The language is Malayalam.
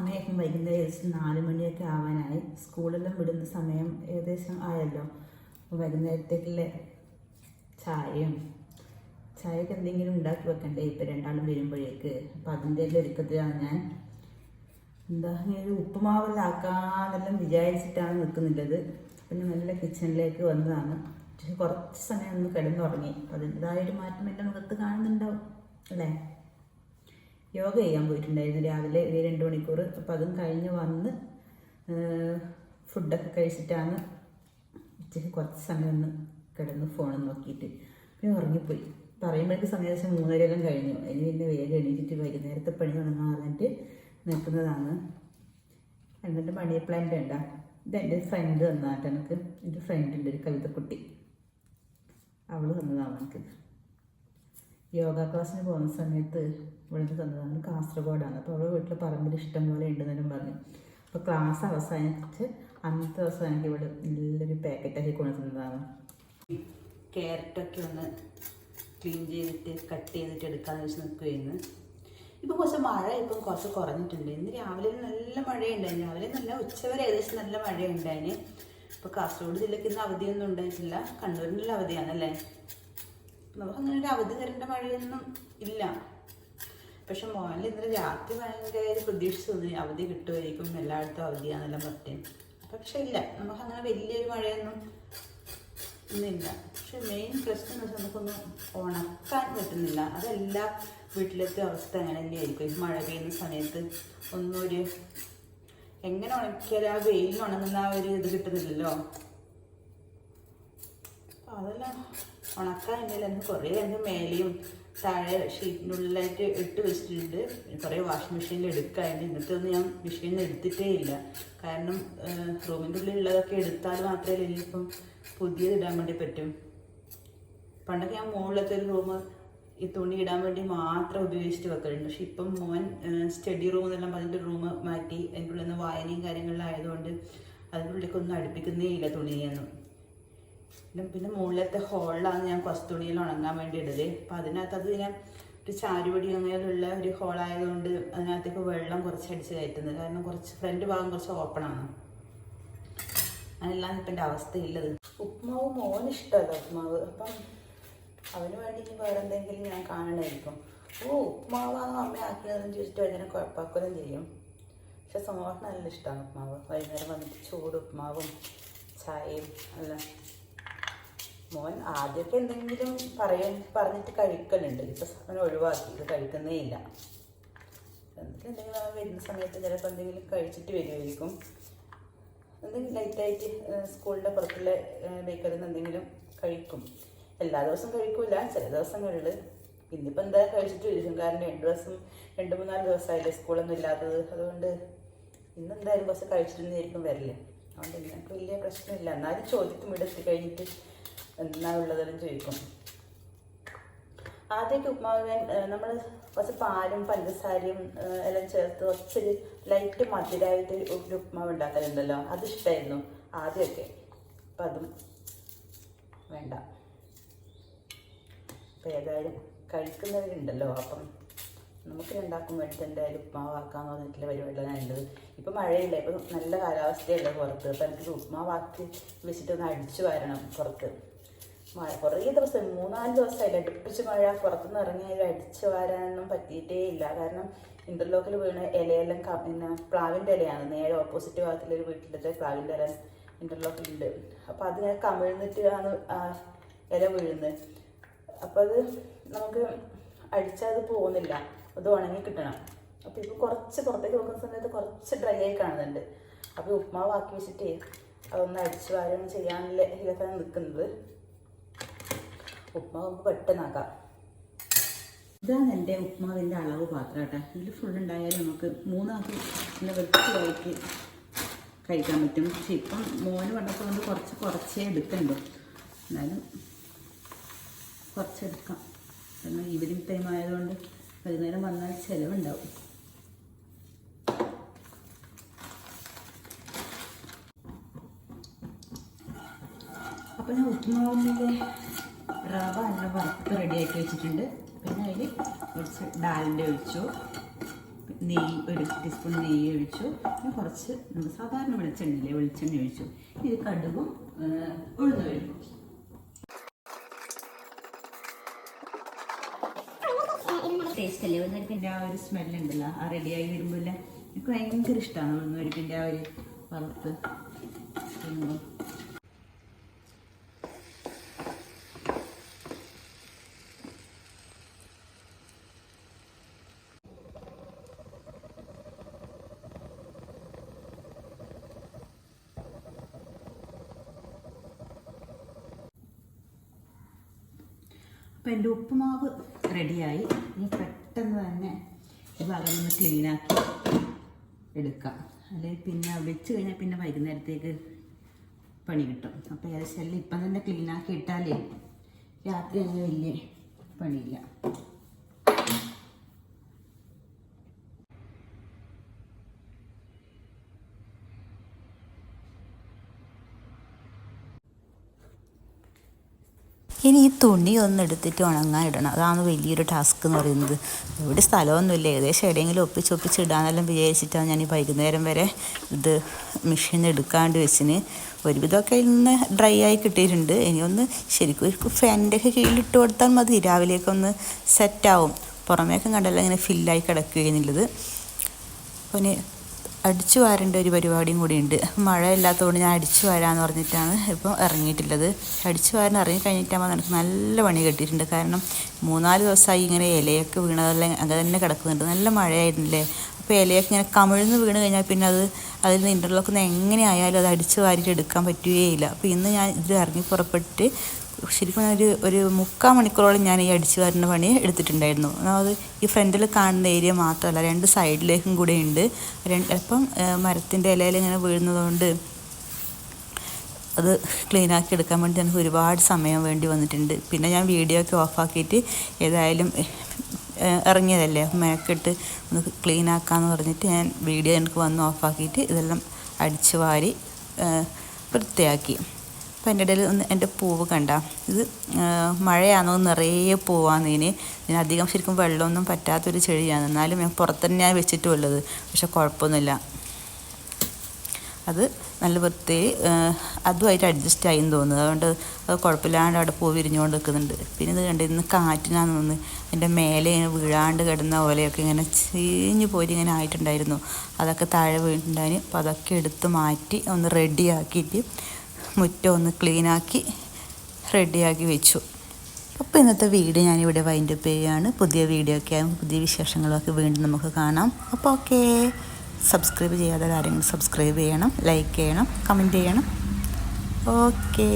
സമയം വൈകുന്നേരം ഏകദേശം നാല് മണിയൊക്കെ ആവാനായി. സ്കൂളെല്ലാം വിടുന്ന സമയം ഏകദേശം ആയല്ലോ. വൈകുന്നേരത്തേക്കുള്ള ചായയും ചായക്ക് എന്തെങ്കിലും ഉണ്ടാക്കി വെക്കണ്ടേ ഇപ്പം രണ്ടാളും വരുമ്പോഴേക്ക്? അപ്പം അതിന്റെ എല്ലാം ഒരുക്കത്തിലാണ് ഞാൻ. എന്താ ഒരു ഉപ്പുമാവെല്ലാം ആക്കാന്നെല്ലാം വിചാരിച്ചിട്ടാണ് നിൽക്കുന്നുള്ളത്. പിന്നെ നല്ല കിച്ചണിലേക്ക് വന്നതാണ്. പക്ഷേ കുറച്ച് സമയം ഒന്ന് കിടന്നുറങ്ങി. അപ്പം അതിന്റെതായ ഒരു മാറ്റം എന്റെ മുഖത്ത് കാണുന്നുണ്ടാവും. അല്ലേ? യോഗ ചെയ്യാൻ പോയിട്ടുണ്ടായിരുന്നു. രാവിലെ ഒരു രണ്ട് മണിക്കൂർ. അപ്പം അതും കഴിഞ്ഞ് വന്ന് ഫുഡൊക്കെ കഴിച്ചിട്ടാണ് ഉച്ചയ്ക്ക് കുറച്ച് സമയം ഒന്ന് കിടന്ന് ഫോൺ നോക്കിയിട്ട് പിന്നെ ഉറങ്ങിപ്പോയി. പറയുമ്പോഴേക്ക് ഏകദേശം മൂന്നരയെല്ലാം കഴിഞ്ഞു. ഇനി പിന്നെ വേഗം എണീറ്റിട്ട് വൈകുന്നേരത്തെ പണി തുടങ്ങാൻ പറഞ്ഞിട്ട് നിൽക്കുന്നതാണ്. എന്നിട്ട് മണി പ്ലാന്റ് വേണ്ട. ഇത് എന്റെ ഫ്രണ്ട് തന്നാട്ട് എനിക്ക്. എന്റെ ഫ്രണ്ടിന്റെ ഒരു കവിതക്കുട്ടി. അവൾ തന്നതാണ് എനിക്ക്. യോഗ ക്ലാസ്സിന് പോകുന്ന സമയത്ത് ഇവിടുന്ന് തന്നതാണ് കാസർഗോഡാണ്. അപ്പോൾ അവളുടെ വീട്ടിൽ പറമ്പിൽ ഇഷ്ടം പോലെ ഉണ്ടെന്നും പറഞ്ഞു. അപ്പോൾ ക്ലാസ് അവസാനിച്ച് അന്നത്തെ ദിവസം എനിക്ക് ഇവിടെ നല്ലൊരു പാക്കറ്റാക്കി കൊണ്ടു തന്നതാണ്. ക്യാരറ്റൊക്കെ ഒന്ന് ക്ലീൻ ചെയ്തിട്ട് കട്ട് ചെയ്തിട്ട് എടുക്കാമെന്ന് വെച്ച് നിൽക്കുകയായിരുന്നു ഇപ്പോൾ കുറച്ച് മഴ ഇപ്പം കുറച്ച് കുറഞ്ഞിട്ടുണ്ട്. ഇന്ന് രാവിലെ നല്ല മഴയുണ്ടായിരുന്നു. രാവിലെ നല്ല ഉച്ചവരെ ഏകദേശം നല്ല മഴയുണ്ടായിന് ഇപ്പോൾ കാസർഗോഡ് ജില്ലയ്ക്ക് ഇന്ന് അവധിയൊന്നും ഉണ്ടായിട്ടില്ല. കണ്ണൂരിനുള്ള അവധിയാണല്ലേ? നമുക്ക് അങ്ങനെ ഒരു അവധി തരേണ്ട മഴയൊന്നും ഇല്ല. പക്ഷെ മോനിൽ ഇന്നലെ രാത്രി ഭയങ്കര പ്രതീക്ഷിച്ചു പ്രതീക്ഷ തോന്നി അവധി കിട്ടുമായിരിക്കും എല്ലായിടത്തും അവധിയാണെന്നെല്ലാം പറ്റും പക്ഷെ ഇല്ല നമുക്ക് അങ്ങനെ വലിയൊരു മഴയൊന്നും ഇന്നില്ല. പക്ഷെ മെയിൻ പ്രശ്നം എന്ന് വെച്ചാൽ നമുക്കൊന്നും ഉണക്കാൻ പറ്റുന്നില്ല. അതെല്ലാ വീട്ടിലത്തെ അവസ്ഥ അങ്ങനെ തന്നെയായിരിക്കും ഈ മഴ പെയ്യുന്ന സമയത്ത് ഒന്നും ഒരു എങ്ങനെ ഉണക്കിയാൽ ആ വെയിലിൽ ഉണങ്ങുന്ന ആ ഒരു ഇത് കിട്ടുന്നില്ലല്ലോ. അപ്പൊ അതെല്ലാം ഉണക്കാൻ ഉണ്ടെങ്കിൽ അന്ന് കുറേ അതിന് മേലെയും താഴെ ഷീറ്റിനുള്ളിലായിട്ട് ഇട്ട് വെച്ചിട്ടുണ്ട്. കുറേ വാഷിംഗ് മെഷീനിൽ എടുക്കാറുണ്ട് ഇന്നത്തെ ഒന്നും ഞാൻ മെഷീനിൽ എടുത്തിട്ടേ ഇല്ല. കാരണം റൂമിന്റെ ഉള്ളിലുള്ളതൊക്കെ എടുത്താൽ മാത്രമേ ഇനിയിപ്പം പുതിയത് ഇടാൻ വേണ്ടി പറ്റും. പണ്ടൊക്കെ ഞാൻ മുകളിലത്തെ ഒരു റൂം ഈ തുണി ഇടാൻ വേണ്ടി മാത്രം ഉപയോഗിച്ചിട്ട് വെക്കലുണ്ട്. പക്ഷെ ഇപ്പം മോൻ സ്റ്റഡി റൂം എന്നെല്ലാം പറഞ്ഞിട്ട് റൂം മാറ്റി. അതിന്റെ ഉള്ളിൽ നിന്ന് വായനയും കാര്യങ്ങളിലായതുകൊണ്ട് അതിന്റെ ഉള്ളിലേക്കൊന്നും അടുപ്പിക്കുന്നേ ഇല്ല തുണിയൊന്നും പിന്നെ മുകളിലത്തെ ഹോളിലാണ് ഞാൻ കുറച്ച് തുണിയിൽ ഉണങ്ങാൻ വേണ്ടി ഇടൽ അപ്പം അതിനകത്ത് അത് ഞാൻ ഒരു ചാരുപടി അങ്ങനെയുള്ള ഒരു ഹോളായതുകൊണ്ട് അതിനകത്തേക്ക് വെള്ളം കുറച്ച് അടിച്ച് കയറ്റുന്നത്. കാരണം കുറച്ച് ഫ്രണ്ട് ഭാഗം കുറച്ച് ഓപ്പൺ ആണ്. അതിലാണ് ഇപ്പം എന്റെ അവസ്ഥയില്ലത്. ഉപ്മാവ് മോന് ഇഷ്ടമല്ല ഉപ്മാവ്. അപ്പം അവന് വേണ്ടി ഇനി വേറെ എന്തെങ്കിലും ഞാൻ കാണണമായിരിക്കും. ഓ ഉപ്മാവാണ് അമ്മ ആക്കിയതെന്ന് ചോദിച്ചിട്ട് അതിനെ കുഴപ്പമാക്കുകയും ചെയ്യും. പക്ഷെ സമൂഹം നല്ല ഇഷ്ടമാണ് ഉപ്മാവ്. വൈകുന്നേരം വന്നിട്ട് ചൂട് ഉപ്മാവും ചായയും എല്ലാം. മോൻ ആദ്യമൊക്കെ എന്തെങ്കിലും പറയാൻ പറഞ്ഞിട്ട് കഴിക്കലുണ്ട്. ഇപ്പം അവൻ ഒഴിവാക്കി. ഇത് കഴിക്കുന്നേ ഇല്ല. എന്നിട്ട് എന്തെങ്കിലും വരുന്ന സമയത്ത് ചിലപ്പോൾ എന്തെങ്കിലും കഴിച്ചിട്ട് വരുമായിരിക്കും എന്തെങ്കിലും ലൈറ്റായിട്ട് സ്കൂളിന്റെ പുറത്തുള്ള ബേക്കറിയിൽ നിന്ന് എന്തെങ്കിലും കഴിക്കും. എല്ലാ ദിവസവും കഴിക്കൂല. ചില ദിവസങ്ങളിൽ ഇന്നിപ്പോൾ എന്താ കഴിച്ചിട്ട് വരും കാരണം രണ്ട് ദിവസം രണ്ട് മൂന്നാൽ ദിവസമായില്ലേ സ്കൂളൊന്നും ഇല്ലാത്തത്. അതുകൊണ്ട് ഇന്ന് എന്തായാലും കുറച്ച് കഴിച്ചിട്ടുണ്ടായിരിക്കും വരില്ല അതുകൊണ്ട് എനിക്ക് വലിയ പ്രശ്നമില്ല. എന്നാലും ചോദിക്കും ഇവിടെ എത്തി കഴിഞ്ഞിട്ട് എന്നാ ഉള്ളതെല്ലാം ചോദിക്കും. ആദ്യമൊക്കെ ഉപ്മാവ് നമ്മൾ കുറച്ച് പാലും പഞ്ചസാരയും എല്ലാം ചേർത്ത് കുറച്ചൊരു ലൈറ്റ് മധുരമായിട്ട് ഒരു ഉപ്മാവ് ഉണ്ടാക്കലുണ്ടല്ലോ. അത് ഇഷ്ടമായിരുന്നു ആദ്യമൊക്കെ. അപ്പം അതും വേണ്ട. അപ്പം ഏതായാലും കഴിക്കുന്നവരുണ്ടല്ലോ. അപ്പം നമുക്ക് രണ്ടാക്കും വേണ്ടിയിട്ട് എന്തായാലും ഉപ്മാവാക്കാന്ന് പറഞ്ഞിട്ടുള്ള പരിപാടിയാണ് നല്ലത് ഇപ്പം മഴയില്ല ഇപ്പം നല്ല കാലാവസ്ഥയല്ലേ പുറത്ത്. അപ്പം എനിക്ക് ഉപ്മാവാക്കി വെച്ചിട്ട് ഒന്ന് അടിച്ചു വരണം പുറത്ത്. മഴ കുറേ ദിവസം മൂന്നാൽ ദിവസമായില്ല അടുപ്പിച്ച് മഴ പുറത്തുനിന്ന് ഇറങ്ങിയാൽ അടിച്ചു വരാനൊന്നും പറ്റിയിട്ടേ ഇല്ല. കാരണം ഇന്റർലോക്കിൽ വീണ ഇലയെല്ലാം പിന്നെ പ്ലാവിന്റെ ഇലയാണ്. നേരെ ഓപ്പോസിറ്റ് ഭാഗത്തിലൊരു വീട്ടിലത്തെ പ്ലാവിന്റെ ഇല ഇന്റർലോക്കിലുണ്ട് അപ്പോൾ അത് ഞാൻ കമിഴ്ന്നിട്ടാണ് ഇല വീഴുന്നത്. അപ്പോൾ അത് നമുക്ക് അടിച്ചാൽ അത് പോകുന്നില്ല. അത് ഉണങ്ങി കിട്ടണം. അപ്പോൾ ഇപ്പോൾ കുറച്ച് പുറത്തേക്ക് നോക്കുന്ന സമയത്ത് കുറച്ച് ഡ്രൈ ആയി കാണുന്നുണ്ട്. അപ്പോൾ ഉപ്മാവ് ആക്കി വെച്ചിട്ട് അതൊന്ന് അടിച്ചു വാരം ചെയ്യാനുള്ള ഇതൊക്കെയാണ് നിൽക്കുന്നത്. ഉപ്മാവ് പെട്ടെന്നാക്കാം ഇതാണ് എന്റെ ഉപ്മാവിന്റെ അളവ് പാത്രം കേട്ടോ. ഇതിൽ ഫുൾ ഉണ്ടായാലും നമുക്ക് മൂന്നാൾക്ക് നല്ല വൃത്തിയായിട്ട് കഴിക്കാൻ പറ്റും. പക്ഷെ ഇപ്പം മോന് വന്നപ്പോൾ കൊണ്ട് കുറച്ച് കുറച്ചേ എടുക്കണ്ടു എന്നാലും കുറച്ചെടുക്കാം. കാരണം ഈവനിങ് ടൈം ആയതുകൊണ്ട് വൈകുന്നേരം വന്നാൽ ചിലവുണ്ടാവും. അപ്പൊ ഞാൻ ഉപ്പുമാവിന്റെ റവ നല്ല വറുത്ത് റെഡിയാക്കി വെച്ചിട്ടുണ്ട്. പിന്നെ അതിൽ കുറച്ച് ഡാലിന്റെ ഒഴിച്ചു. നെയ്യ് ഒരു ടീസ്പൂൺ നെയ്യ് ഒഴിച്ചു. പിന്നെ കുറച്ച് നമ്മൾ സാധാരണ വെളിച്ചെണ്ണയില്ലേ വെളിച്ചെണ്ണ ഒഴിച്ചു. ഇത് കടുകും ഉഴുന്ന് ഒഴിക്കും ടേസ്റ്റ് അല്ലേ ആ ഒരു സ്മെല്ലുണ്ടല്ലോ ആ റെഡിയായി വരുമ്പോൾ എനിക്ക് ഭയങ്കര ഇഷ്ടമാണ് ഉഴുന്നുപരിപ്പിന്റെ ആ ഒരു വറുത്ത് തിന്നുമ്പോൾ. അപ്പോൾ എന്റെ ഉപ്പുമാവ് റെഡിയായി. ഇനി പെട്ടെന്ന് തന്നെ ഈ ഭാഗം ഒന്ന് ക്ലീനാക്കി എടുക്കാം. അല്ലെങ്കിൽ പിന്നെ വെച്ച് കഴിഞ്ഞാൽ പിന്നെ വൈകുന്നേരത്തേക്ക് പണി കിട്ടും. അപ്പോൾ ഏകദേശം എല്ലാം ഇപ്പം തന്നെ ക്ലീനാക്കി ഇട്ടാലേ രാത്രി അങ്ങനെ വലിയ പണിയില്ല. ഇനി ഈ തുണി ഒന്ന് എടുത്തിട്ട് ഉണങ്ങാൻ ഇടണം. അതാണ് വലിയൊരു ടാസ്ക് എന്ന് പറയുന്നത്. ഇവിടെ സ്ഥലമൊന്നുമില്ല. ഏകദേശം എവിടെയെങ്കിലും ഒപ്പിച്ച് ഒപ്പിച്ച് ഇടാനെല്ലാം വിചാരിച്ചിട്ടാണ് ഞാൻ ഈ വൈകുന്നേരം വരെ ഇത് മെഷീൻ എടുക്കാണ്ട് വെച്ചിന്. ഒരുവിധമൊക്കെ ഇന്ന് ഡ്രൈ ആയി കിട്ടിയിട്ടുണ്ട്. ഇനി ഒന്ന് ശരിക്കും ഒരു ഫാനിന്റെ ഒക്കെ കീഴിലിട്ട് കൊടുത്താൽ മതി. രാവിലെയൊക്കെ സെറ്റാവും. പുറമേക്കും കണ്ടല്ലോ ഇങ്ങനെ ഫില്ലായി കിടക്കുകയെന്നുള്ളത് ഇനി അടിച്ചു വാരേണ്ട ഒരു പരിപാടിയും കൂടി ഉണ്ട് മഴ ഇല്ലാത്തതുകൊണ്ട് ഞാൻ അടിച്ചു വാരാന്ന് പറഞ്ഞിട്ടാണ് ഇപ്പോൾ ഇറങ്ങിയിട്ടുള്ളത്. അടിച്ചു വാരാൻ ഇറങ്ങി കഴിഞ്ഞിട്ടാകുമ്പോൾ നല്ല പണി കിട്ടിയിട്ടുണ്ട്. കാരണം മൂന്നാൽ ദിവസമായി ഇങ്ങനെ ഇലയൊക്കെ വീണതെല്ലാം അങ്ങനെ തന്നെ കിടക്കുന്നുണ്ട്. നല്ല മഴയായിരുന്നില്ലേ? അപ്പോൾ ഇലയൊക്കെ ഇങ്ങനെ കമിഴ്ന്ന് വീണ് കഴിഞ്ഞാൽ പിന്നെ അത് അതിൽ നിന്ന് ഇന്റർലോക്ക് എങ്ങനെയായാലും അത് അടിച്ചു വാരിയിട്ട് എടുക്കാൻ പറ്റുകയില്ല. അപ്പോൾ ഇന്ന് ഞാൻ ഇത് ഇറങ്ങി പുറപ്പെട്ടിട്ട് ശരിക്കും ഒരു ഒരു മുക്കാൽ മണിക്കൂറോളം ഞാൻ ഈ അടിച്ചു വാരുന്ന പണി എടുത്തിട്ടുണ്ടായിരുന്നു. അത് ഈ ഫ്രണ്ടിൽ കാണുന്ന ഏരിയ മാത്രമല്ല രണ്ട് സൈഡിലേക്കും കൂടെ ഉണ്ട്. ചിലപ്പം മരത്തിന്റെ ഇലയിൽ ഇങ്ങനെ വീഴുന്നതുകൊണ്ട് അത് ക്ലീൻ ആക്കി എടുക്കാൻ വേണ്ടി എനിക്ക് ഒരുപാട് സമയം വേണ്ടി വന്നിട്ടുണ്ട്. പിന്നെ ഞാൻ വീഡിയോ ഒക്കെ ഓഫാക്കിയിട്ട് ഏതായാലും ഇറങ്ങിയതല്ലേ? മേക്കിട്ട് ഒന്ന് ക്ലീൻ ആക്കാമെന്ന് പറഞ്ഞിട്ട് ഞാൻ വീഡിയോ എനിക്ക് വന്ന് ഓഫാക്കിയിട്ട് ഇതെല്ലാം അടിച്ചു വാരി വൃത്തിയാക്കി. അപ്പം എന്റെ ഇടയിൽ ഒന്ന് എന്റെ പൂവ് കണ്ട. ഇത് മഴയാണോ നിറയെ പൂവാന്ന് ഇതിന് അധികം ശരിക്കും വെള്ളമൊന്നും പറ്റാത്തൊരു ചെടിയാണ്. എന്നാലും ഞാൻ പുറത്ത് തന്നെയാണ് വെച്ചിട്ടുള്ളത്. പക്ഷെ കുഴപ്പമൊന്നുമില്ല. അത് നല്ല വൃത്തി അതുമായിട്ട് അഡ്ജസ്റ്റ് ആയി എന്ന് തോന്നുന്നു. അതുകൊണ്ട് അത് കുഴപ്പമില്ലാണ്ട് അവിടെ പൂ വിരിഞ്ഞുകൊണ്ട് നിൽക്കുന്നുണ്ട്. പിന്നെ ഇത് കണ്ട് ഇന്ന് കാറ്റിനാന്ന് തോന്നുന്നു. എന്റെ മേലെ വീഴാണ്ട് കിടന്ന പോലെയൊക്കെ ഇങ്ങനെ ചീഞ്ഞു പോയിട്ട് ഇങ്ങനെ ആയിട്ടുണ്ടായിരുന്നു. അതൊക്കെ താഴെ വീണിട്ടുണ്ടായിരുന്നു അപ്പോൾ അതൊക്കെ എടുത്ത് മാറ്റി ഒന്ന് റെഡിയാക്കിയിട്ട് മുറ്റം ഒന്ന് ക്ലീനാക്കി റെഡിയാക്കി വെച്ചു. അപ്പോൾ ഇന്നത്തെ വീഡിയോ ഞാനിവിടെ വൈൻഡ് അപ്പ് ചെയ്യുകയാണ്. പുതിയ വീഡിയോ ഒക്കെ ആകും പുതിയ വിശേഷങ്ങളൊക്കെ വീണ്ടും നമുക്ക് കാണാം. അപ്പോൾ ഓക്കേ സബ്സ്ക്രൈബ് ചെയ്യാത്ത കാര്യങ്ങൾ സബ്സ്ക്രൈബ് ചെയ്യണം ലൈക്ക് ചെയ്യണം കമന്റ് ചെയ്യണം. ഓക്കേ